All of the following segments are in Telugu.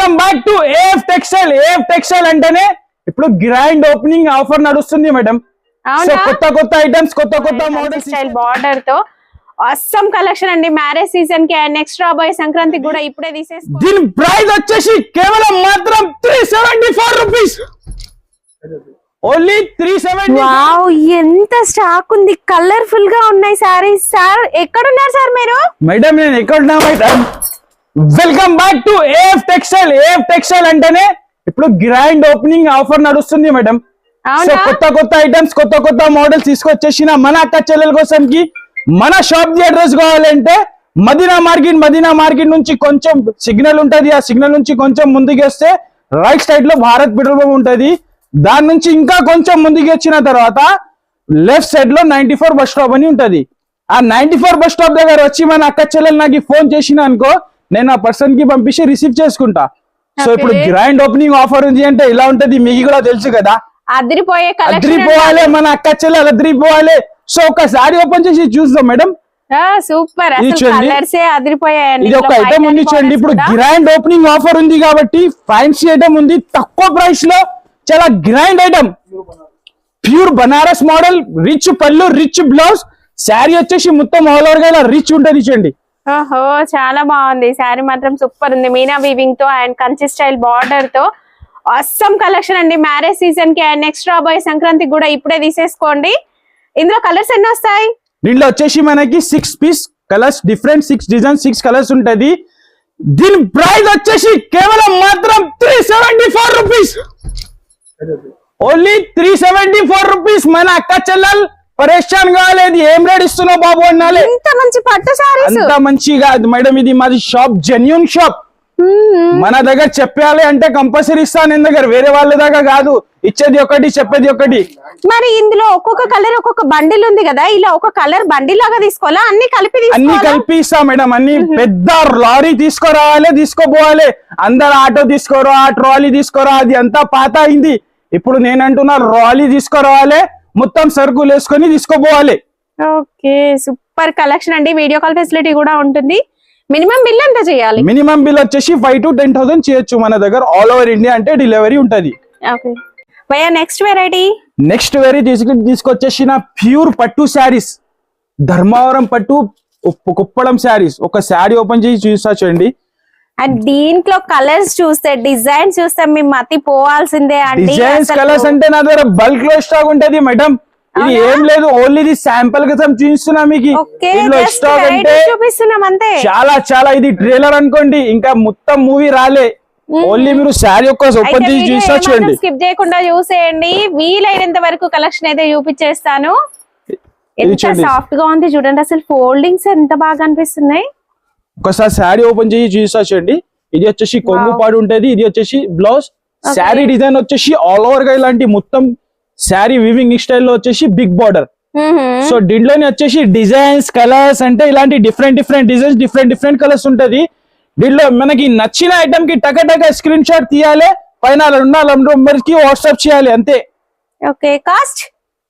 Welcome back to AF textile AF textile అంటేనే ఇప్పుడు గ్రాండ్ ఓపెనింగ్ ఆఫర్ నడుస్తుంది మేడం కొత్త కొత్త ఐటమ్స్ కొత్త కొత్త మోడల్స్ స్టైల్ బార్డర్తో. అస్సం కలెక్షన్ అండి. మ్యారేజ్ సీజన్కి అండ్ నెక్స్ట్ రాబోయే సంక్రాంతికి కూడా ఇప్పుడే తీసేసుకో. దీని ప్రైస్ వచ్చేసి కేవలం మాత్రం three seventy four rupees only three seventy wow ఎంత స్టాక్ ఉంది. కలర్ఫుల్గా ఉన్నాయి సారీస్ సార్ ఎక్కడున్నారు సార్ మీరు? మేడం నేను ఎక్కడున్నా madam welcome back to AF textile AF textile అంటేనే ఇప్పుడు గ్రాండ్ ఓపెనింగ్ ఆఫర్ నడుస్తుంది మేడం సో కొత్త కొత్త ఐటమ్స్ కొత్త కొత్త మోడల్స్ తీసుకొచ్చేసిన మన అక్క చెల్లెల కోసం కి మన షాప్ ది అడ్రస్ కావాలంటే మదీనా మార్కెట్ మదీనా మార్కెట్ నుంచి కొంచెం సిగ్నల్ ఉంటది. ఆ సిగ్నల్ నుంచి కొంచెం ముందుకు వస్తే రైట్ సైడ్లో భారత్ పెట్రోల్ పంప్ ఉంటది. దాని నుంచి ఇంకా కొంచెం ముందుకు వచ్చిన తర్వాత లెఫ్ట్ సైడ్లో నైన్టీ ఫోర్ బస్ స్టాప్ అని ఉంటది. ఆ నైన్టీ ఫోర్ బస్ స్టాప్ దగ్గర వచ్చి మన అక్క చెల్లెలు నాకు ఫోన్ చేసిన అనుకో నేను ఆ పర్సన్కి పంపించి రిసీవ్ చేసుకుంటా. సో ఇప్పుడు. గ్రాండ్ ఓపెనింగ్ ఆఫర్ ఉంది అంటే ఇలా ఉంటది మీకు కూడా తెలుసు కదా. అదిరిపోయే అద్రిపోవాలి మన అక్క చెల్లెలు అద్రిపోవాలి. సో ఒకసారి ఓపెన్ చేసి చూద్దాం మేడం సూపర్ ఇది ఒక ఐటమ్ ఉంది చూడండి. ఇప్పుడు గ్రాండ్ ఓపెనింగ్ ఆఫర్ ఉంది కాబట్టి ఫ్యాన్సీ ఐటమ్ ఉంది. తక్కువ ప్రైస్లో చాలా grand item pure Banaras model rich pallu rich blouse sari వచ్చేసి మొత్తం ఆల్ ఓవర్గా ఇలా రిచ్ ఉంటది చూడండి. ఓహో చాలా బాగుంది. శారీ మాత్రం సూపర్ ఉంది. మీనా వీవింగ్తో అండ్ కంచి స్టైల్ బార్డర్తో. అస్సం కలెక్షన్ అండి. మ్యారేజ్ సీజన్కి అండ్ నెక్స్ట్ రాబోయే సంక్రాంతి కూడా ఇప్పుడే తీసేసుకోండి. ఇందులో కలర్స్ ఎన్ని వస్తాయి? దీంట్లో వచ్చేసి మనకి six piece colours different six design six colours ఉంటది. దీని ప్రైస్ వచ్చేసి కేవలం మాత్రం three seventy four rupees only three seventy four rupees మన అక్క చెల్లెలు పరేషాన్ కాలేదు ఏం రేట్ ఇస్తున్నావు బాబు అన్నాలే. ఇంత మంచి పట్టు అంత మంచిగా మేడం ఇది మాది షాప్ జెన్యున్ షాప్ మన దగ్గర చెప్పాలి అంటే కంపల్సరీ ఇస్తాను నేను దగ్గర వేరే వాళ్ళ దగ్గర కాదు. ఇచ్చేది ఒకటి చెప్పేది ఒకటి. మరి ఇందులో ఒక్కొక్క కలర్ ఒక్కొక్క బండిల్ ఉంది కదా ఇలా ఒక కలర్ బండిల్ లాగా తీసుకోవాలా? అన్ని కలిపి అన్ని కలిపి ఇస్తా మేడం అన్ని పెద్ద లారీ తీసుకురావాలి తీసుకోపోవాలి. అందరు ఆటో తీసుకోరా ట్రాలీ తీసుకోరా అది అంతా పాత అయింది. ఇప్పుడు నేను అంటున్నా రాలీ తీసుకురావాలి. మొత్తం సరుకులు వేసుకొని తీసుకోపోవాలి. ఓకే సూపర్ కలెక్షన్ అండి. వీడియో కాల్ ఫెసిలిటీ కూడా ఉంటుంది. మినిమం బిల్ ఎంత చేయాలి? మినిమం బిల్ వచ్చేసి ఫైవ్ టు టెన్ థౌసండ్ చేయొచ్చు మన దగ్గర. ఆల్ ఓవర్ ఇండియా అంటే డెలివరీ ఉంటది. భయ్యా నెక్స్ట్ వెరైటీ? నెక్స్ట్ వెరీ తీసుకు తీసుకొచ్చేసిన ప్యూర్ పట్టు శారీస్. ధర్మవరం పట్టు కుప్పడం శారీస్. ఒక శారీ ఓపెన్ చేసి చూస్తా చూడండి. అండ్ దీంట్లో కలర్స్ చూస్తే డిజైన్ చూస్తే మీ మతి పోవాల్సిందే అండి. డిజైన్స్. కలర్స్ అంటే నా దగ్గర బల్క్లో స్టాక్ ఉంటది మేడం. ఇది? ఏం లేదు ఓన్లీ ఇది శాంపుల్ కోసం చూపిస్తున్నా మీకు. స్టాక్ అంటే చూపిస్తున్నాం అంతే. చాలా చాలా ఇది ట్రైలర్ అనుకోండి ఇంకా మొత్తం మూవీ రాలే. ఓన్లీ మీరు శారీ ఒక్క ఓపెన్ చూడండి స్కిప్ చేయకుండా చూసేయండి. వీలైనంత వరకు కలెక్షన్ అయితే చూపించేస్తాను. ఎంత. సాఫ్ట్గా ఉంది చూడండి అసలు ఫోల్డింగ్స్ ఎంత బాగా అనిపిస్తున్నాయి. ఒకసారి శారీ ఓపెన్ చేసి చూసా చూడండి ఇది వచ్చేసి కొంగు. పాడు ఉంటది ఇది వచ్చేసి బ్లౌజ్. శారీ డిజైన్ వచ్చేసి ఆల్ ఓవర్గా ఇలాంటి మొత్తం శారీ వివింగ్ స్టైల్లో వచ్చేసి బిగ్ బార్డర్. సో దీంట్లోనే వచ్చేసి డిజైన్స్ కలర్స్ అంటే ఇలాంటి different different designs different different colours ఉంటది. దీంట్లో మనకి నచ్చిన ఐటమ్కి టక టక స్క్రీన్ షాట్ తీయాలి. పైన రెండు నెంబర్కి వాట్సాప్ చేయాలి అంతే. ఓకే కాస్ట్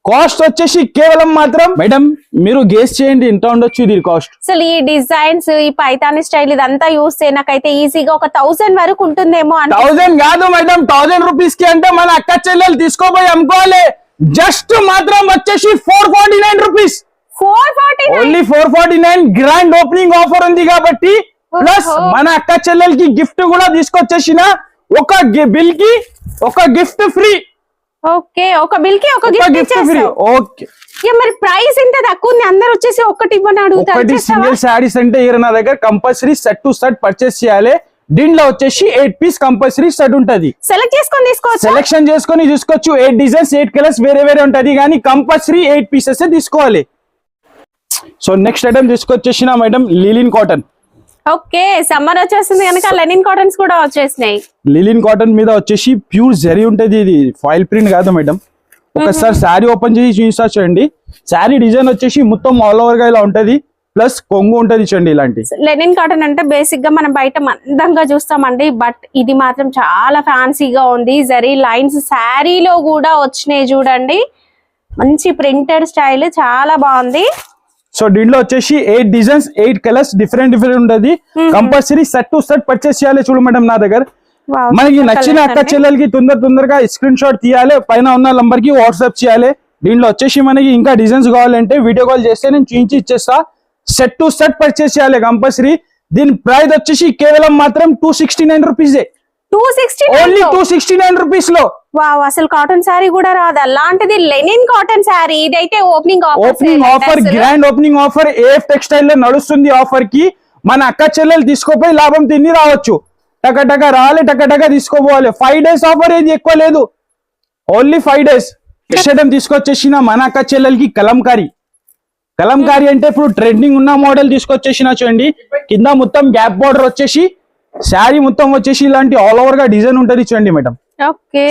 కాస్ట్ వచ్చేసి కేవలం మాత్రం మేడం మీరు గేస్ చేయండి ఎంత ఉండొచ్చు దీని కాస్ట్ అసలు ఈ డిజైన్స్ ఈ పైతాని స్టైల్ ఇదంతా చూస్తే నాకైతే ఈజీగా ఒక థౌసండ్ వరకు ఉంటుందేమో అని థౌసండ్ కాదు మేడం థౌసండ్ రూపీస్కి అంటే మన అక్క చెల్లెలు తీసుకోపోయి అమ్ముకోవాలి. జస్ట్ మాత్రం వచ్చేసి four forty nine rupees four forty only four forty nine grand opening offer ఉంది కాబట్టి ప్లస్. మన అక్క చెల్లెలకి గిఫ్ట్ కూడా తీసుకొచ్చేసిన ఒక బిల్కి ఒక గిఫ్ట్ ఫ్రీ ఓకే ఒక బిల్కి ఒక గిఫ్ట్ ఫ్రీ ఓకే. ఇక మరి ప్రైస్ ఇంత తక్కువ ఉంది అందరు వచ్చేసి ఒక్కటి ఇవ్వని అడుగుతారు ఒకటి? సింగిల్ శారీస్ అంటే ఈయన నా దగ్గర compulsory set to set purchase చేయాలి. దీంట్లో వచ్చేసి ఎయిట్ పీస్ కంపల్సరీ సెట్ ఉంటది. సెలెక్ట్ చేసుకొని తీసుకోవచ్చు? సెలెక్షన్ చేసుకొని తీసుకోవచ్చు. ఎయిట్ డిజైన్స్ ఎయిట్ కలర్స్ వేరే వేరే ఉంటది కానీ కంపల్సరీ ఎయిట్ పీసెస్ తీసుకోవాలి. So next item తీసుకొచ్చేసిన madam linen cotton okay summer వచ్చేస్తుంది కనుక లెనిన్ కాటన్స్ కూడా వచ్చేసినాయి. లిలిన్ కాటన్ మీద వచ్చేసి ప్యూర్ జరీ ఉంటది ఇది. ఫాయిల్ ప్రింట్ కాదు మేడం. ఒకసారి శారీ ఓపెన్ చేసి చూసా చూడండి. శారీ డిజైన్ వచ్చేసి మొత్తం ఆల్ ఓవర్గా ఇలా ఉంటది. ప్లస్ కొంగు ఉంటది చూడండి ఇలాంటి. లెనిన్ కాటన్ అంటే బేసిక్గా మనం బయట మందంగా చూస్తామండి. బట్ ఇది మాత్రం చాలా ఫ్యాన్సీగా ఉంది. జరీ లైన్స్ శారీలో కూడా వచ్చినాయి చూడండి. మంచి ప్రింటెడ్ స్టైల్ చాలా బాగుంది. సో దీంట్లో వచ్చేసి eight designs eight colours different different ఉంటది compulsory set to set purchase చేయాలి చూడు మేడం నా దగ్గర. మనకి నచ్చిన అక్క. చెల్లెలకి తొందర తొందరగా స్క్రీన్ షాట్ తీయాలి పైన ఉన్న నంబర్కి వాట్సాప్ చేయాలి. దీంట్లో వచ్చేసి మనకి ఇంకా డిజైన్స్ కావాలంటే వీడియో కాల్ చేస్తే నేను చూపించి ఇచ్చేస్తా. సెట్ టు సెట్ పర్చేస్ చేయాలి కంపల్సరీ దీని ప్రైస్ వచ్చేసి కేవలం మాత్రం two sixty nine rupees two sixty only two sixty nine రూపీస్లో. వావ్ అసలు కాటన్ శారీ కూడా రాదు? అలాంటిది లెనిన్ కాటన్ శారీ ఇదైతే opening opening offer grand opening offer AF టెక్స్టైల్లో నడుస్తుంది ఆఫర్కి. మన అక్క చెల్లెలు తీసుకోపోయి లాభం తిని రావచ్చు. టక టక రావాలి టక టక తీసుకోపోవాలి. ఫైవ్ డేస్ ఆఫర్ ఏది ఎక్కువ లేదు. ఓన్లీ ఫైవ్ డేస్ ఇష్టం తీసుకొచ్చేసిన మన అక్క చెల్లెలకి కలంకారీ. కలంకారీ అంటే ఇప్పుడు ట్రెండింగ్ ఉన్న మోడల్ తీసుకొచ్చేసిన చూడండి. కింద మొత్తం గ్యాప్ బార్డర్ వచ్చేసి శారీ మొత్తం వచ్చేసి ఇలాంటి ఆల్ ఓవర్గా డిజైన్ ఉంటది చూడండి మేడం.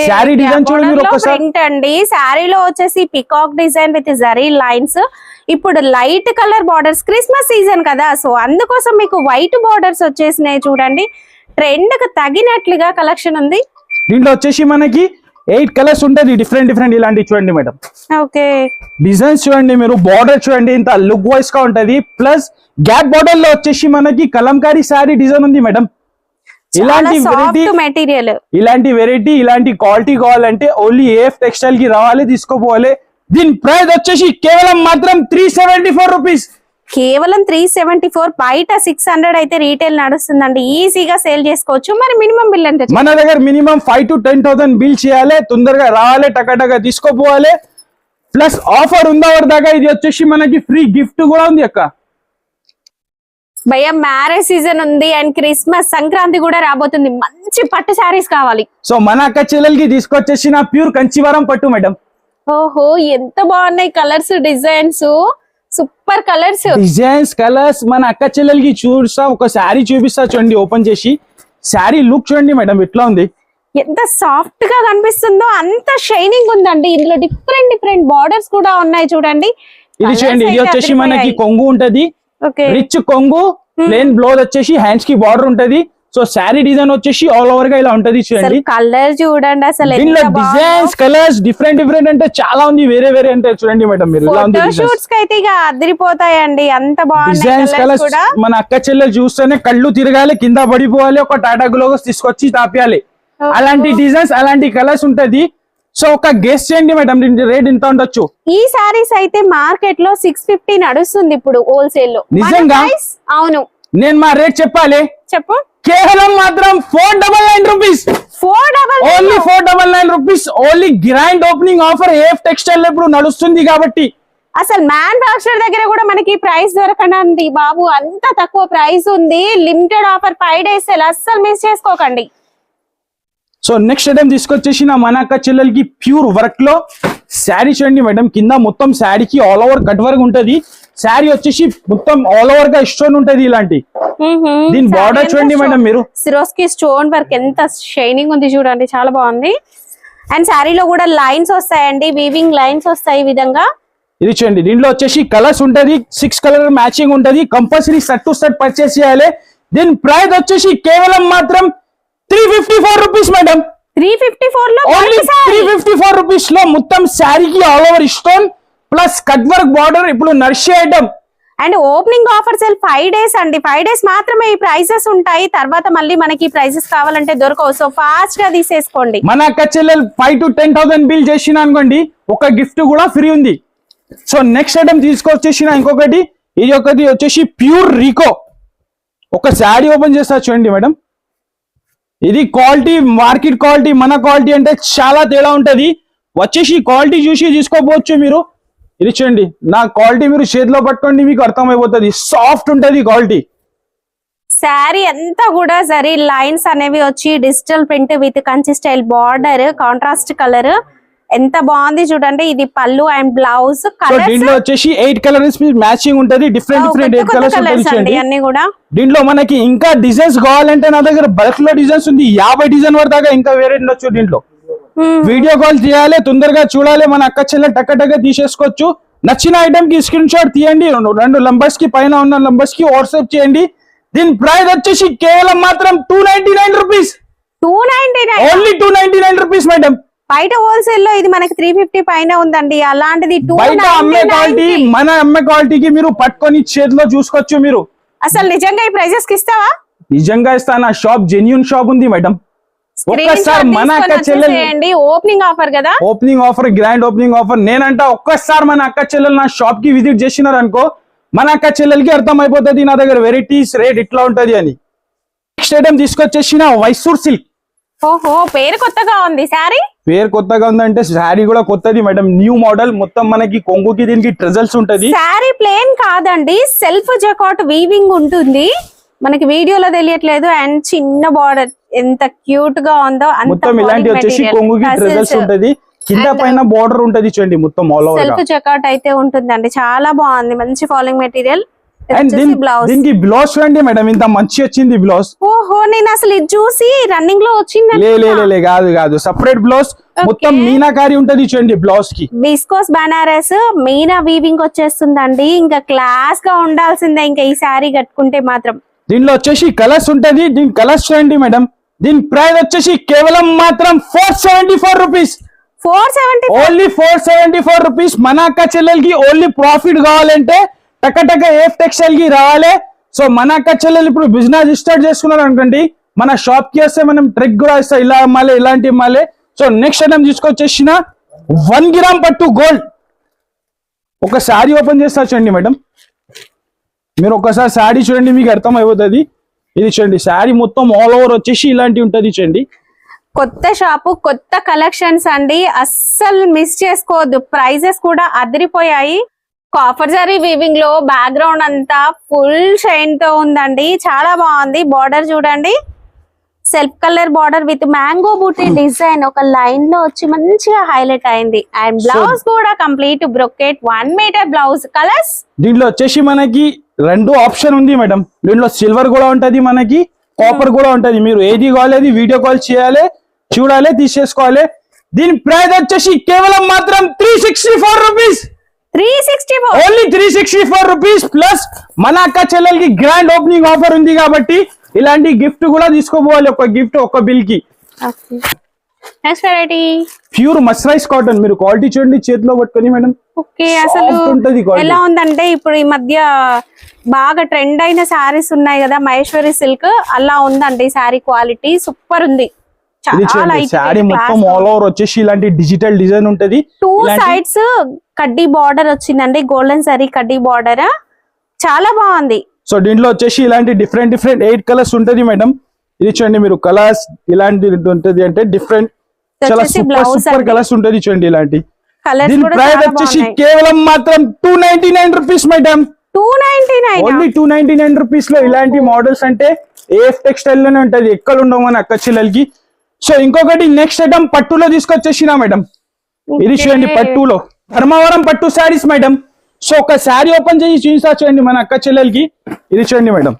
Saree design చూడండి మీరు ఒక్కసారి. ప్రింట్ అండి. శారీలో వచ్చేసి peacock design with zari lines ఇప్పుడు light colour borders Christmas season కదా సో అందుకోసం మీకు వైట్ బార్డర్స్ వచ్చేసినాయి చూడండి. ట్రెండ్కి తగినట్లుగా కలెక్షన్ ఉంది. దీంట్లో వచ్చేసి మనకి ఎయిట్ కలర్స్ ఉంటది డిఫరెంట్ డిఫరెంట్ ఇలాంటివి చూడండి మేడం. ఓకే. డిజైన్స్ చూడండి మీరు బార్డర్ చూడండి ఇంత లుక్ వైస్గా ఉంటది. ప్లస్ గ్యాప్ బార్డర్లో వచ్చేసి మనకి కలంకారీ శారీ డిజైన్ ఉంది మేడం. ఇలాంటి వెరైటీ మెటీరియల్ ఇలాంటి వెరైటీ ఇలాంటి క్వాలిటీ కావాలంటే ఓన్లీ ఏఎఫ్ టెక్స్టైల్కి రావాలి తీసుకోపోవాలి. దీని ప్రైస్ వచ్చేసి కేవలం మాత్రం త్రీ సెవెంటీ ఫోర్ రూపీస్ కేవలం త్రీ సెవెంటీ ఫోర్ బయట సిక్స్ హండ్రెడ్ అయితే రీటైల్ నడుస్తుందండి. ఈజీగా సేల్ చేసుకోవచ్చు. మరి మినిమం బిల్ ఎంత మన దగ్గర minimum five to ten thousand bill చేయాలి. తొందరగా రావాలి టకాటగా తీసుకోపోవాలి. ప్లస్ ఆఫర్ ఉందా దాకా? ఇది వచ్చేసి మనకి ఫ్రీ గిఫ్ట్ కూడా ఉంది అక్క. భయ మ్యారేజ్ సీజన్ ఉంది అండ్ క్రిస్మస్ సంక్రాంతి కూడా రాబోతుంది. మంచి పట్టు శారీస్ కావాలి. సో మన అక్క చెల్లెలకి తీసుకొచ్చేసిన ప్యూర్ కంచివరం పట్టు మేడం ఓహో ఎంత బాగున్నాయి colours designs super colours designs colours మన అక్క చెల్లెలకి చూస్తా ఒక శారీ చూపిస్తా చూడండి ఓపెన్ చేసి. శారీ లుక్ చూడండి మేడం ఎట్లా ఉంది? ఎంత సాఫ్ట్గా కనిపిస్తుందో అంత షైనింగ్ ఉందండి. ఇందులో డిఫరెంట్ డిఫరెంట్ బార్డర్స్ కూడా ఉన్నాయి చూడండి. ఇది చూడండి ఇది వచ్చేసి మనకి కొంగు ఉంటది. ఓకే రిచ్ కొంగు ప్లేన్ బ్లౌజ్ వచ్చేసి హ్యాండ్స్కి బార్డర్ ఉంటది. సో శారీ డిజైన్ వచ్చేసి ఆల్ ఓవర్గా ఇలా ఉంటది చూడండి. కలర్ చూడండి అసలు దీనిలో బాగుందో. డిజైన్స్ కలర్స్ డిఫరెంట్ డిఫరెంట్ అంటే చాలా ఉంది. వేరే వేరే అంటే చూడండి మేడం మీరు షూట్స్ అయితే ఇక అదిరిపోతాయండి. అంత బాగున్నాయి డిజైన్స్ కలర్స్ మన అక్క చెల్లెలు చూస్తేనే కళ్ళు తిరగాలి కింద పడిపోవాలి ఒక టాటా గ్లోగస్ తీసుకొచ్చి తాపియాలి. అలాంటి డిజైన్స్ అలాంటి కలర్స్ ఉంటది. సో ఒక గెస్ట్ చేయండి మేడం దీని రేట్ ఇంత ఉండొచ్చు? ఈ సారీస్ అయితే మార్కెట్లో సిక్స్ ఫిఫ్టీ నడుస్తుంది ఇప్పుడు హోల్సేల్లో. నిజంగా? అవును. నేను మా రేట్ చెప్పాలి? చెప్పు. కేవలం మాత్రం four double nine rupees four double only four double nine rupees only grand opening offer AF textile ఇప్పుడు నడుస్తుంది కాబట్టి. అసలు మ్యానుఫాక్చర్ దగ్గర కూడా మనకి ప్రైస్ దొరకనండి బాబు. అంత తక్కువ ప్రైస్ ఉంది. లిమిటెడ్ ఆఫర్ ఫైవ్ డేస్ అస్సలు మిస్ చేసుకోకండి. సో నెక్స్ట్ ఐటమ్ తీసుకొచ్చేసిన మన అక్క చెల్లెలకి ప్యూర్ వర్క్లో శారీ చూడండి మేడం కింద మొత్తం శారీకి ఆల్ ఓవర్ కట్ వర్క్ ఉంటది. శారీ వచ్చేసి మొత్తం ఆల్ ఓవర్గా స్టోన్ ఉంటది ఇలాంటి. దీని border చూడండి మేడం మీరు. సిరోస్కి స్టోన్ వర్క్ ఎంత షైనింగ్ ఉంది చూడండి చాలా బాగుంది. అండ్ శారీలో కూడా లైన్స్ వస్తాయండి వీవింగ్ లైన్స్ వస్తాయి ఈ విధంగా. ఇది చూడండి దీంట్లో వచ్చేసి కలర్స్ ఉంటది సిక్స్ కలర్ మ్యాచింగ్ ఉంటది compulsory set to set purchase చేయాలి. దీని ప్రైస్ వచ్చేసి కేవలం మాత్రం three fifty four rupees madam three fifty ఫోర్లో ఓన్లీ. త్రీ ఫిఫ్టీ ఫోర్ రూపీస్లో మొత్తం శారీకి all over stone plus cut work border ఇప్పుడు నర్షి item and opening offer sale five days అండి. ఫైవ్ డేస్ మాత్రమే ఈ ప్రైసెస్ ఉంటాయి. తర్వాత మళ్ళీ మనకి ప్రైసెస్ కావాలంటే దొరకవు. సో ఫాస్ట్గా తీసేసుకోండి. మన అక్క చెల్లెలు five to ten thousand bill చేసిన అనుకోండి ఒక గిఫ్ట్ కూడా ఫ్రీ ఉంది. సో నెక్స్ట్ ఐటమ్ తీసుకొచ్చేసిన ఇంకొకటి ఇది ఒకటి వచ్చేసి ప్యూర్ రీకో ఒక శారీ ఓపెన్ చేస్తా చూడండి మేడం ఇది క్వాలిటీ మార్కెట్ క్వాలిటీ మన క్వాలిటీ అంటే చాలా తేడా ఉంటది. వచ్చేసి క్వాలిటీ చూసి తీసుకోపోవచ్చు మీరు. ఇది చూడండి నా క్వాలిటీ మీరు చేతిలో పట్టుకోండి మీకు అర్థమైపోతుంది. సాఫ్ట్ ఉంటుంది క్వాలిటీ. శారీ అంతా కూడా సరే లైన్స్ అనేవి వచ్చి digital print with Kanchi style border contrast colour. ఎంత బాగుంది చూడండి. ఇది పళ్ళు అండ్ బ్లౌజ్ దీంట్లో వచ్చేసి ఎయిట్ కలర్స్ మ్యాచింగ్ ఉంటది. డిఫరెంట్ డిఫరెంట్ ఎయిట్ కలర్స్ అన్ని కూడా. దీంట్లో మనకి ఇంకా డిజైన్స్ కావాలంటే నా దగ్గర బల్క్లో డిజైన్స్ ఉంది. యాభై డిజైన్ వరకు దాకా ఇంకా వేరే ఉండొచ్చు దీంట్లో. Hmm. వీడియో కాల్ చేయాలి తొందరగా చూడాలి మన అక్క చెల్లె టక్క టక్క తీసేసుకోవచ్చు. నచ్చిన ఐటమ్కి స్క్రీన్ షాట్ తీయండి. రెండు- రెండు నంబర్స్కి పైన ఉన్న నంబర్స్కి వాట్సాప్ చేయండి. దీని ప్రైస్ వచ్చేసి కేవలం మాత్రం two ninety nine rupees two ninety nine only two ninety nine rupees madam బయట హోల్సేల్లో ఇది మనకి త్రీ ఫిఫ్టీ పైన ఉందండి. అలాంటిది బయట అమ్మే క్వాలిటీ మన అమ్మే క్వాలిటీకి మీరు పట్టుకొని చేతిలో చూసుకోవచ్చు మీరు. అసలు నిజంగా ఈ ప్రైజెస్కి ఇస్తావా? నిజంగా ఇస్తా నా షాప్ జెన్యున్ షాప్ ఉంది మేడం. ఒక్కసారి మన అక్క చెల్లెలు ఓపెనింగ్ ఆఫర్ కదా? Opening offer grand opening offer నేనంట ఒక్కసారి మన అక్క చెల్లెలు నా షాప్కి విజిట్ చేసినారు అనుకో మన అక్క చెల్లెలకి అర్థం అయిపోతుంది నా దగ్గర వెరైటీస్ రేట్ ఇట్లా ఉంటది అని. నెక్స్ట్ ఐటమ్ తీసుకొచ్చేసిన వైసూర్ సిల్క్ ఓహో పేరు కొత్తగా ఉంది. సారీ పేరు కొత్తగా ఉందంటే శారీ కూడా కొత్తది మేడం. న్యూ మోడల్ మొత్తం మనకి కొంగుకి దీనికి ట్రెజల్స్ ఉంటది. శారీ ప్లేన్ కాదండి. సెల్ఫ్ జకాట్ వీవింగ్ ఉంటుంది. మనకి వీడియోలో తెలియట్లేదు. అండ్ చిన్న బార్డర్ ఎంత క్యూట్గా ఉందో మొత్తం ఇలాంటి వచ్చేసి కొంగుకి ట్రెజల్స్ ఉంటది. కింద పైన బార్డర్ ఉంటది చూడండి మొత్తం ఆల్ ఓవర్ సెల్ఫ్ జకాట్ అయితే ఉంటుందండి. చాలా బాగుంది. మంచి ఫాలోయింగ్ మెటీరియల్ అండ్ దీనికి బ్లౌజ్ చూడండి మేడం ఇంత మంచి వచ్చింది బ్లౌజ్. ఓహో నేను అసలు ఇది చూసి రన్నింగ్లో వచ్చింది లే కాదు కాదు. Separate blouse. మొత్తం మీనాకారి ఉంటది చూడండి బ్లౌజ్కి విస్కోస్ బనారస్ మీనా వీవింగ్ వచ్చేస్తుందండి. ఇంకా క్లాస్గా ఉండాల్సిందే ఇంకా ఈ శారీ కట్టుకుంటే మాత్రం. దీనిలో వచ్చేసి కలర్స్ ఉంటది. దీని కలర్స్ చూడండి మేడం. దీని ప్రైస్ వచ్చేసి కేవలం మాత్రం four seventy four rupees four seventy only four seventy four rupees మన అక్క చెల్లెలకి ఓన్లీ ప్రాఫిట్ కావాలంటే టక్కటక్క ఏఫ్ టెక్స్టైల్కి రావాలి? సో మన అక్క చెల్లెలు ఇప్పుడు బిజినెస్ స్టార్ట్ చేసుకున్నారు అనుకోండి మన షాప్కి వస్తే మనం ట్రిక్ కూడా ఇస్తాం ఇలా అమ్మాలి ఇలాంటి ఇమ్మాలి సో నెక్స్ట్ ఐటమ్ తీసుకొచ్చేసిన వన్ గ్రామ్ పట్టు గోల్డ్ ఒక శారీ ఓపెన్ చేస్తా చూడండి మేడం మీరు ఒకసారి శారీ చూడండి మీకు అర్థం అయిపోతుంది ఇది చూడండి శారీ మొత్తం ఆల్ ఓవర్ వచ్చేసి ఇలాంటి ఉంటుంది చూడండి. కొత్త షాపు కొత్త కలెక్షన్స్ అండి. అస్సలు మిస్ చేసుకోవద్దు. ప్రైజెస్ కూడా అదిరిపోయాయి. కాఫర్ జరీ వీవింగ్లో బ్యాక్గ్రౌండ్ అంతా ఫుల్ షైన్తో ఉందండి. చాలా బాగుంది. బార్డర్ చూడండి. Self colour border with mango buti design ఒక లైన్లో వచ్చి మంచిగా హైలైట్ అయింది. అండ్ బ్లౌజ్ కూడా complete brocade one metre blouse colours దీంట్లో వచ్చేసి మనకి రెండు ఆప్షన్ ఉంది మేడం. దీంట్లో సిల్వర్ కూడా ఉంటది మనకి కాపర్ కూడా ఉంటది. మీరు ఏది కావాలి వీడియో కాల్ చేయాలి చూడాలి తీసేసుకోవాలి. దీని ప్రైస్ వచ్చేసి కేవలం మాత్రం three sixty four rupees only three sixty four rupees plus మన అక్క చెల్లెలకి గ్రాండ్ ఓపెనింగ్ ఆఫర్ ఉంది కాబట్టి ఇలాంటి గిఫ్ట్ కూడా తీసుకోపోవాలి ఒక గిఫ్ట్ ఒక బిల్కి. ప్యూర్ మస్రైజ్ కాటన్ మీరు క్వాలిటీ చూడండి చేతిలో పట్టుకొని మేడం. ఓకే అసలు. ఎలా ఉందంటే ఇప్పుడు ఈ మధ్య బాగా ట్రెండ్ అయిన శారీస్ ఉన్నాయి కదా మహేశ్వరి సిల్క్ అలా ఉందండి శారీ క్వాలిటీ సూపర్ ఉంది. శారీ మొత్తం ఆల్ ఓవర్ వచ్చేసి ఇలాంటి డిజిటల్ డిజైన్ ఉంటది. టూ సైడ్స్ కడ్డీ బార్డర్ వచ్చిందండి. గోల్డెన్ సారీ కడ్డీ బార్డర్ చాలా బాగుంది. సో దీంట్లో వచ్చేసి ఇలాంటి డిఫరెంట్ డిఫరెంట్ ఎయిట్ కలర్స్ ఉంటది మేడం ఇది చూడండి మీరు కలర్స్ ఇలాంటి ఉంటది అంటే డిఫరెంట్ చాలా సూపర్ సూపర్. కలర్స్ ఉంటది చూడండి ఇలాంటి. దీని ప్రైస్ వచ్చేసి కేవలం మాత్రం two ninety nine rupees madam two ninety nine only two ninety nine రూపీస్లో ఇలాంటి మోడల్స్ అంటే ఏఎఫ్ టెక్స్టైల్లోనే ఉంటది. ఎక్కడ ఉండవు మన అక్క చెల్లెలకి. సో ఇంకొకటి నెక్స్ట్ ఐటమ్ పట్టులో తీసుకొచ్చేసిన మేడం. ఇది చూడండి పట్టులో. ధర్మవరం పట్టు శారీస్ మేడం. సో ఒక శారీ ఓపెన్ చేసి చూసా చూడండి మన అక్క చెల్లెలకి. ఇది చూడండి మేడం.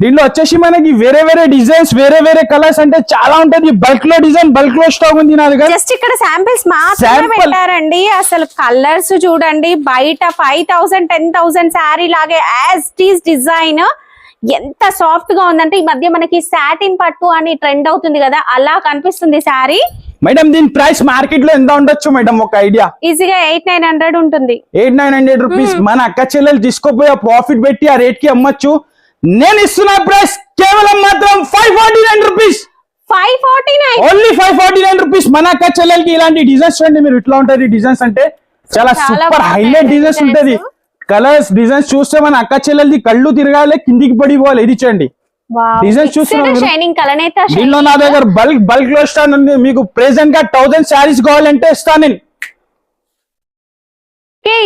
దీంట్లో వచ్చేసి మనకి వేరే వేరే డిజైన్స్ వేరే వేరే కలర్స్ అంటే చాలా ఉంటది. బల్క్లో డిజైన్ బల్క్లో స్టాక్ ఉంది నా దగ్గర జస్ట్ ఇక్కడ శాంపిల్స్ మాత్రమే. పెట్టారండి. అసలు కలర్స్ చూడండి. బయట five thousand ten thousand sari లాగే యాజ్ టీస్ డిజైన్ ఎంత సాఫ్ట్గా ఉందంటే ఈ మధ్య మనకి సాటిన్ పట్టు అని ట్రెండ్ అవుతుంది కదా అలా కనిపిస్తుంది శారీ. మేడం దీని ప్రైస్ మార్కెట్లో ఎంత ఉండొచ్చు మేడం ఒక ఐడియా ఈజీగా ఎయిట్ నైన్ హండ్రెడ్ ఉంటుంది. ఎయిట్ నైన్ హండ్రెడ్ రూపీస్ మన అక్క చెల్లెలు తీసుకోపోయి ఆ ప్రాఫిట్ పెట్టి ఆ రేట్కి అమ్మొచ్చు. నేను ఇస్తున్న ప్రైస్ కేవలం మాత్రం five forty nine rupees five forty nine only five forty nine rupees మన అక్క చెల్లెలకి ఇలాంటి డిజైన్స్ చూడండి మీరు ఇట్లా ఉంటది డిజైన్స్ అంటే చాలా సూపర్ హైలైట్ డిజైన్స్. ఉంటది. కలర్స్ డిజైన్స్ చూస్తే మన అక్క చెల్లెలది కళ్ళు తిరగాలి కిందికి పడిపోవాలి ఇది చూడండి. కలనేత దీనిలో నా దగ్గర బల్క్ బల్క్లో ఇస్తాను. ఉంది. మీకు ప్రెసెంట్గా థౌసండ్ శారీస్ కావాలంటే ఇస్తాను నేను.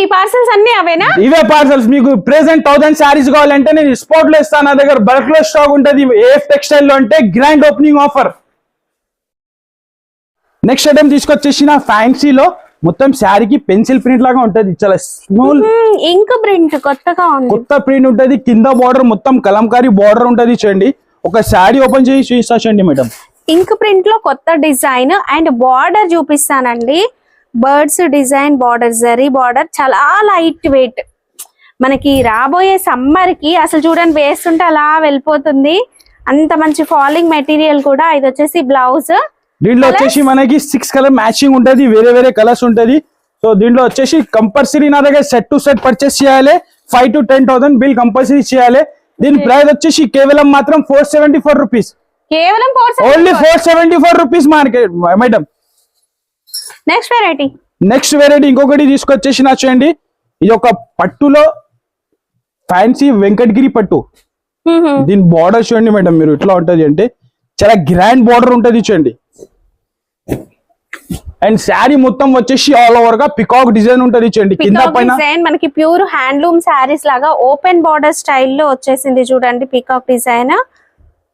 ఈ పార్సల్స్ అన్ని అవేనా? ఇవే పార్సల్స్ మీకు ప్రెసెంట్ థౌసండ్ శారీస్ కావాలంటే నేను స్పోర్ట్లో ఇస్తాను. నా దగ్గర బల్క్లో స్టాక్ ఉంటది. ఏఎఫ్ టెక్స్టైల్లో అంటే grand opening offer next item తీసుకొచ్చేసిన ఫ్యాన్సీలో మొత్తం శారీకి పెన్సిల్ ప్రింట్ లాగా ఉంటది. చాలా స్మూల్ ఇంక్ ప్రింట్ కొత్తగా ఉంది. కొత్త ప్రింట్ ఉంటది. కింద బార్డర్ మొత్తం కలంకారీ బార్డర్ ఉంటది చూడండి. ఒక శారీ ఓపెన్ చేసి చూస్తా చూడండి మేడం. ఇంక్ ప్రింట్లో కొత్త డిజైన్ అండ్ బార్డర్ చూపిస్తానండి. Birds design border zari border చాలా లైట్ వెయిట్ మనకి రాబోయే సమ్మర్కి అసలు చూడండి వేస్తుంటే అలా వెళ్ళిపోతుంది. అంత మంచి ఫాలింగ్ మెటీరియల్ కూడా. ఇది వచ్చేసి బ్లౌజ్ దీంట్లో వచ్చేసి మనకి సిక్స్ కలర్ మ్యాచింగ్ ఉంటది వేరే వేరే కలర్స్ ఉంటది. సో దీంట్లో వచ్చేసి కంపల్సరీ నా దగ్గర సెట్ టు సెట్ పర్చేస్ చేయాలి five to ten thousand bill compulsory చేయాలి. దీని ప్రైస్ వచ్చేసి కేవలం మాత్రం ఫోర్ సెవెంటీ ఫోర్ రూపీస్ కేవలం only four seventy four rupees market madam next variety next variety ఇంకొకటి తీసుకొచ్చేసి నా చూడండి. ఇది ఒక పట్టులో ఫ్యాన్సీ వెంకటగిరి పట్టు. దీని బార్డర్ చూడండి మేడం మీరు ఎట్లా ఉంటది అంటే చాలా గ్రాండ్ బార్డర్ ఉంటది చూడండి. అండ్ శారీ మొత్తం వచ్చేసి ఆల్ ఓవర్గా పికాక్ డిజైన్ ఉంటది చూడండి. కింద పైన మనకి ప్యూర్ హ్యాండ్లూమ్ శారీస్ లాగా ఓపెన్ బార్డర్ స్టైల్లో వచ్చేసింది చూడండి పికాక్ డిజైన్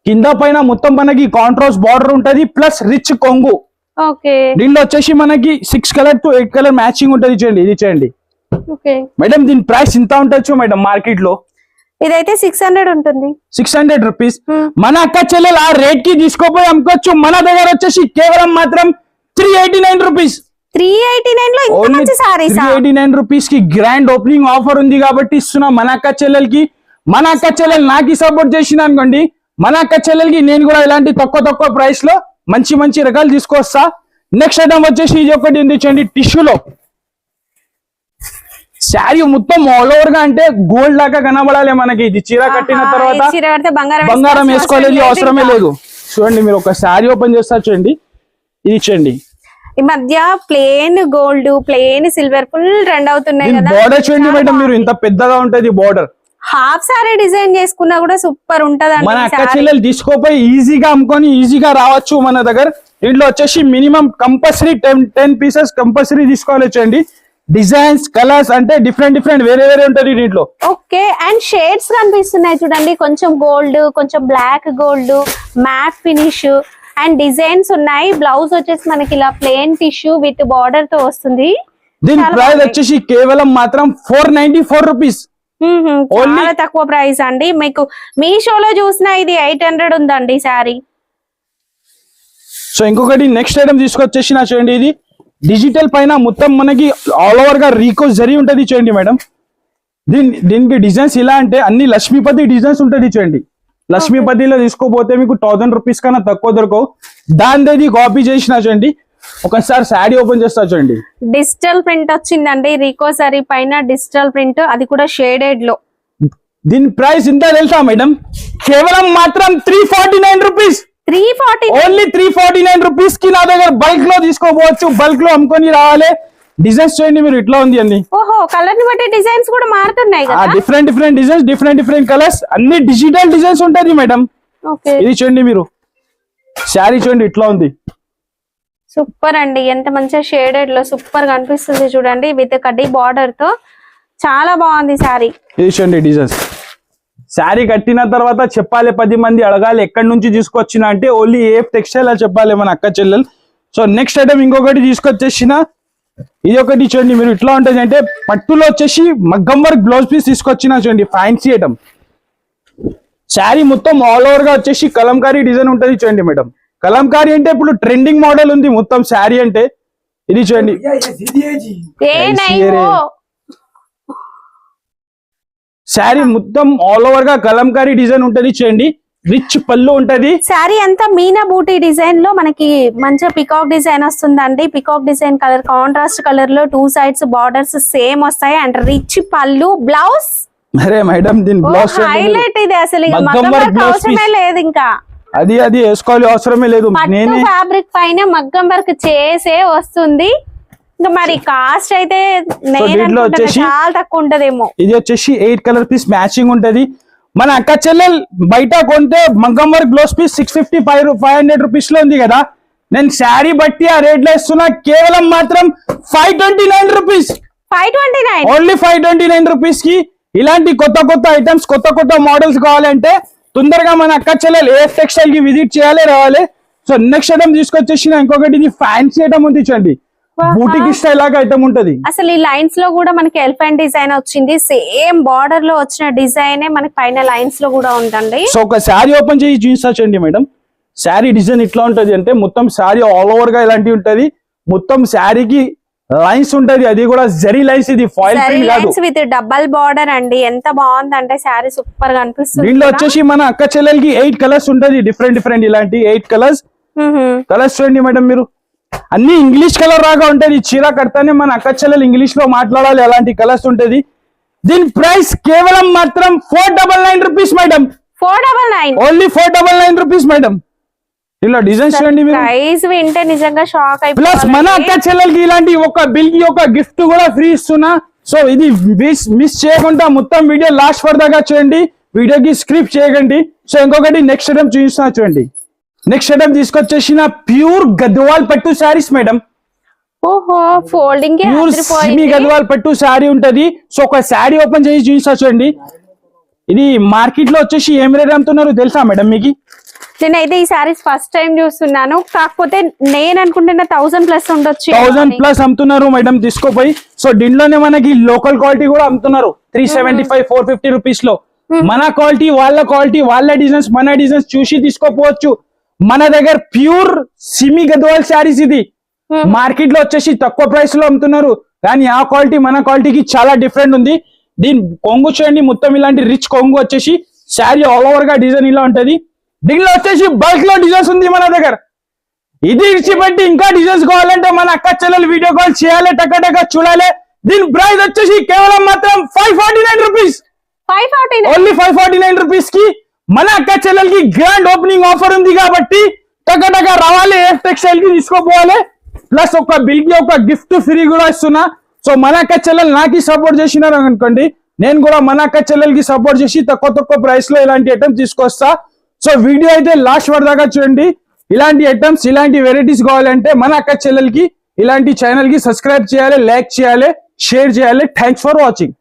కింద పైన మొత్తం మనకి కాంట్రాస్ట్ బార్డర్ ఉంటది ప్లస్ రిచ్ కొంగు. ఓకే దీనిలో వచ్చేసి మనకి six colour to eight colour matching ఉంటది చూడండి ఇది చూడండి. మేడం దీని ప్రైస్ ఇంత ఉండొచ్చు మేడం మార్కెట్లో. ఇదైతే సిక్స్ హండ్రెడ్ ఉంటుంది. Six hundred rupees. మన అక్క చెల్లెలు ఆ రేట్కి తీసుకోపోయి అమ్ముకోవచ్చు. మన దగ్గర వచ్చేసి కేవలం మాత్రం three eighty nine rupees three eighty నైన్లో ఇంత ఓన్లీ మంచి సారీస్ త్రీ ఎయిటీ నైన్ రూపీస్కి గ్రాండ్ ఓపెనింగ్ ఆఫర్ ఉంది కాబట్టి ఇస్తున్నా. మన అక్క చెల్లెలకి మన అక్క చెల్లెలు నాకు సపోర్ట్ చేసిన అనుకోండి. మన అక్క చెల్లెలకి నేను కూడా ఇలాంటి తక్కువ తక్కువ ప్రైస్లో మంచి మంచి రకాలు తీసుకొస్తా. నెక్స్ట్ ఐటమ్ వచ్చేసి ఇది ఒకటి ఉంది చూడండి టిష్యూలో శారీ మొత్తం ఆల్ ఓవర్గా అంటే గోల్డ్ లాగా కనబడాలి మనకి. ఇది చీర కట్టిన తర్వాత బంగారం వేసుకోలేదు అవసరమే. లేదు. చూడండి మీరు ఒక శారీ ఓపెన్ చేస్తా చూడండి. ఇది చూడండి ఈ మధ్య plain gold plain silver full trend అవుతున్నాయి కదా. బార్డర్ చూడండి మేడం మీరు ఇంత పెద్దగా ఉంటది బార్డర్ హాఫ్ సారీ డిజైన్ చేసుకున్నా కూడా సూపర్ మన అక్క. చెల్లెలు తీసుకోపోయి ఈజీగా అమ్ముకొని ఈజీగా రావచ్చు మన దగ్గర. దీంట్లో వచ్చేసి minimum compulsory ten ten pieces compulsory తీసుకోవాలి వచ్చండి డిజైన్స్ కలర్స్ అంటే డిఫరెంట్ డిఫరెంట్ వేరే వేరే ఉంటది దీంట్లో. ఓకే అండ్ షేడ్స్ కనిపిస్తున్నాయి చూడండి. కొంచెం గోల్డ్ కొంచెం black gold matt finish and designs ఉన్నాయి. బ్లౌజ్ వచ్చేసి మనకి ఇలా ప్లేన్ టిష్యూ విత్ బార్డర్తో వస్తుంది. దీని ప్రైస్. వచ్చేసి కేవలం మాత్రం ఫోర్ నైన్టీ ఫోర్ రూపీస్ చాలా తక్కువ ప్రైస్ అండి. మీకు మీ షోలో చూసిన ఇది ఎయిట్ హండ్రెడ్ ఉందండి శారీ. సో ఇంకొకటి నెక్స్ట్ ఐటమ్ తీసుకొచ్చేసి నా చూడండి ఇది. డిజిటల్ పైన మొత్తం మనకి ఆల్ ఓవర్గా రీకో జరి ఉంటది చూడండి మేడం. దీని దీనికి డిజైన్స్ ఇలా అంటే అన్ని లక్ష్మీపతి డిజైన్స్ ఉంటది చూడండి. లక్ష్మీపతిలో తీసుకోపోతే మీకు థౌసండ్ రూపీస్ కన్నా తక్కువ దొరకవు. దాని కాపీ చేసిన చూడండి. ఒకసారి శారీ ఓపెన్ చేస్తా చూడండి. డిజిటల్ ప్రింట్ వచ్చిందండి. రీకో సారీ పైన డిజిటల్ ప్రింట్ అది కూడా షేడెడ్లో దీని ప్రైస్ ఇంత తెలుసా మేడం? కేవలం మాత్రం three forty nine rupees three forty only three forty nine రూపీస్కి నా దగ్గర బల్క్లో తీసుకోపోవచ్చు బల్క్లో అమ్ముకొని రావాలి. డిజైన్స్ చూడండి మీరు ఇట్లా ఉంది అండి. కలర్ని బట్టి డిజైన్స్ కూడా మారుతున్నాయి కదా? Different different designs different different colours అన్ని డిజిటల్ డిజైన్స్ ఉంటది మేడం ఓకే. ఇది చూడండి మీరు. శారీ చూడండి ఇట్లా ఉంది. సూపర్ అండి. ఎంత మంచిగా షేడెడ్లో సూపర్ కనిపిస్తుంది చూడండి. విత్ కడ్డీ బార్డర్తో చాలా బాగుంది సారీ ఇది చూడండి డిజైన్స్ శారీ కట్టిన తర్వాత చెప్పాలి పది మంది అడగాలి ఎక్కడి నుంచి తీసుకొచ్చిన అంటే ఓన్లీ ఏ టెక్స్టైల్ అని చెప్పాలి మన అక్క చెల్లెలు. సో నెక్స్ట్ ఐటమ్ ఇంకొకటి తీసుకొచ్చేసిన ఇది ఒకటి చూడండి మీరు ఇట్లా ఉంటుంది అంటే పట్టులో వచ్చేసి మగ్గం వర్క్ బ్లౌజ్ పీస్ తీసుకొచ్చిన చూడండి ఫ్యాన్సీ ఐటమ్ శారీ మొత్తం ఆల్ ఓవర్గా వచ్చేసి కలంకారీ డిజైన్ ఉంటది చూడండి మేడం. కలంకారీ అంటే ఇప్పుడు ట్రెండింగ్ మోడల్ ఉంది మొత్తం శారీ అంటే. ఇది చూడండి. శారీ మొత్తం ఆల్ ఓవర్గా కలంకారీ డిజైన్ ఉంటది చూడండి. రిచ్ పళ్ళు ఉంటది. శారీ అంతా మీనా బూటీ డిజైన్లో మనకి మంచిగా పికాక్ డిజైన్ వస్తుందండి. పికాక్ డిజైన్ కలర్ కాంట్రాస్ట్ కలర్లో టూ సైడ్స్ బార్డర్స్ సేమ్ వస్తాయి. అండ్ రిచ్ పళ్ళు బ్లౌజ్ అరే మేడం దీని బ్లౌజ్ హైలైట్ ఇది అసలు. అవసరమే. లేదు ఇంకా. అది అది వేసుకోవాలి అవసరమే లేదు. నేనే ఫ్యాబ్రిక్ పైన మగ్గం వర్క్ చేసే వస్తుంది. ఇంకా మరి కాస్ట్ అయితే నేను చాలా తక్కువ ఉంటదేమో. ఇది వచ్చేసి ఎయిట్ కలర్ పీస్ మ్యాచింగ్ ఉంటది. మన అక్క చెల్లెల్ బయట కొంటే work blouse piece six fifty five five hundred రూపీస్లో ఉంది కదా. నేను శారీ బట్టి ఆ రేట్లో ఇస్తున్నా. కేవలం మాత్రం five twenty nine rupees five twenty nine only five twenty nine రూపీస్కి ఇలాంటి కొత్త కొత్త ఐటమ్స్ కొత్త కొత్త మోడల్స్ కావాలంటే తొందరగా మన అక్క చెల్లెలు ఏ టెక్స్టైల్కి విజిట్ చేయాలి రావాలి. సో నెక్స్ట్ ఐటమ్ తీసుకొచ్చేసిన ఇంకొకటి ఇది ఫ్యాన్సీ ఐటమ్ ఉంది చూడండి. బూటిక్ స్టైల్ లాగా ఐటమ్ ఉంటది. అసలు ఈ లైన్స్లో కూడా మనకి ఎలిఫెంట్ డిజైన్ వచ్చింది. సేమ్ బార్డర్లో వచ్చిన డిజైన్ మనకి పైన లైన్స్లో కూడా ఉందండి. సో ఒక శారీ ఓపెన్ చేసి చూపించండి మేడం. శారీ డిజైన్ ఇట్లా ఉంటది అంటే మొత్తం శారీ ఆల్ ఓవర్గా ఇలాంటివి ఉంటది. మొత్తం శారీకి లైన్స్ ఉంటది. అది కూడా జరీ లైన్స్ ఇది ఫాయిల్ ప్రింట్ కాదు. విత్ డబల్ బార్డర్ అండి. ఎంత బాగుందంటే శారీ సూపర్గా అనిపిస్తుంది దీంట్లో. వచ్చేసి మన అక్క చెల్లెలకి ఎయిట్ కలర్స్ ఉంటది. డిఫరెంట్ డిఫరెంట్ ఇలాంటి ఎయిట్ కలర్స్. కలర్స్ చూడండి మేడం మీరు. అన్ని ఇంగ్లీష్ కలర్ రాగా ఉంటది. చీర కడతానే మన అక్క చెల్లెలు ఇంగ్లీష్లో మాట్లాడాలి. అలాంటి కలర్స్ ఉంటది. దీని ప్రైస్ కేవలం మాత్రం four double nine rupees madam four double nine only four double nine rupees madam ఇలా డిజైన్స్ చూడండి ప్రైస్ వింటే నిజంగా షాక్ ప్లస్ మన అక్క చెల్లెలకి ఇలాంటి ఒక బిల్కి ఒక గిఫ్ట్ కూడా ఫ్రీ ఇస్తున్నా. సో ఇది మిస్ చేయకుండా మొత్తం వీడియో లాస్ట్ ఫర్ దాకా చూడండి. వీడియోకి స్క్రిప్ట్ చేయకండి. సో ఇంకొకటి నెక్స్ట్ ఐటమ్ చూపిస్తున్నా చూడండి. నెక్స్ట్ ఐటమ్ తీసుకొచ్చేసిన ప్యూర్ గద్వాల్ పట్టు శారీస్ మేడం ఓహో ఫోల్డింగ్ ప్యూర్ సిమి గద్వాల్ పట్టు శారీ ఉంటది. సో ఒక శారీ ఓపెన్ చేసి చూపిస్తా చూడండి. ఇది మార్కెట్లో వచ్చేసి ఏం రేట్ అమ్ముతున్నారు తెలుసా మేడం మీకు? నేనైతే ఈ సారీస్ ఫస్ట్ టైం చూస్తున్నాను. కాకపోతే నేను అనుకుంటున్న థౌసండ్ ప్లస్ ఉండొచ్చు థౌసండ్ ప్లస్ అమ్ముతున్నారు మేడం తీసుకోపోయి. సో దీంట్లోనే మనకి లోకల్ క్వాలిటీ కూడా అమ్ముతున్నారు. Three seventy five four fifty రూపీస్లో. మన క్వాలిటీ వాళ్ళ క్వాలిటీ వాళ్ళ డిజైన్స్ మన డిజైన్స్ చూసి తీసుకోపోవచ్చు. మన దగ్గర ప్యూర్ సిమి గద్వాల్ శారీస్ ఇది. మార్కెట్లో వచ్చేసి తక్కువ ప్రైస్లో అమ్ముతున్నారు. కానీ ఆ క్వాలిటీ మన క్వాలిటీకి చాలా డిఫరెంట్ ఉంది. దీని కొంగు చూడండి మొత్తం ఇలాంటి రిచ్ కొంగు వచ్చేసి శారీ ఆల్ ఓవర్గా డిజైన్ ఇలా ఉంటది. దీనిలో వచ్చేసి బల్క్లో డిజైన్స్ ఉంది మన దగ్గర. ఇది ఇచ్చిపెట్టి ఇంకా డిజైన్స్ కావాలంటే మన అక్క చెల్లెలు వీడియో కాల్ చేయాలి టక్క టక్క చూడాలి. దీని ప్రైస్ వచ్చేసి కేవలం మాత్రం five forty nine rupees only five forty nine రూపీస్కి మన అక్క చెల్లెలకి గ్రాండ్ ఓపెనింగ్ ఆఫర్ ఉంది కాబట్టి టక్క రావాలి ఏ టెక్స్టైల్కి తీసుకోపోవాలి. ప్లస్ ఒక బిల్కి ఒక గిఫ్ట్ ఫ్రీ కూడా ఇస్తున్నా. సో మన అక్క చెల్లెలు నాకు సపోర్ట్ చేసినారు అనుకోండి నేను కూడా మన అక్క చెల్లెలకి సపోర్ట్ చేసి తక్కువ తక్కువ ప్రైస్లో ఇలాంటి ఐటమ్స్ తీసుకొస్తా. సో వీడియో అయితే లాస్ట్ వరకు దాకా చూడండి. ఇలాంటి ఐటమ్స్ ఇలాంటి వెరైటీస్ కావాలంటే మన అక్క చెల్లెలకి ఇలాంటి ఛానల్కి సబ్స్క్రైబ్ చేయాలి లైక్ చేయాలి షేర్ చేయాలి. Thanks for watching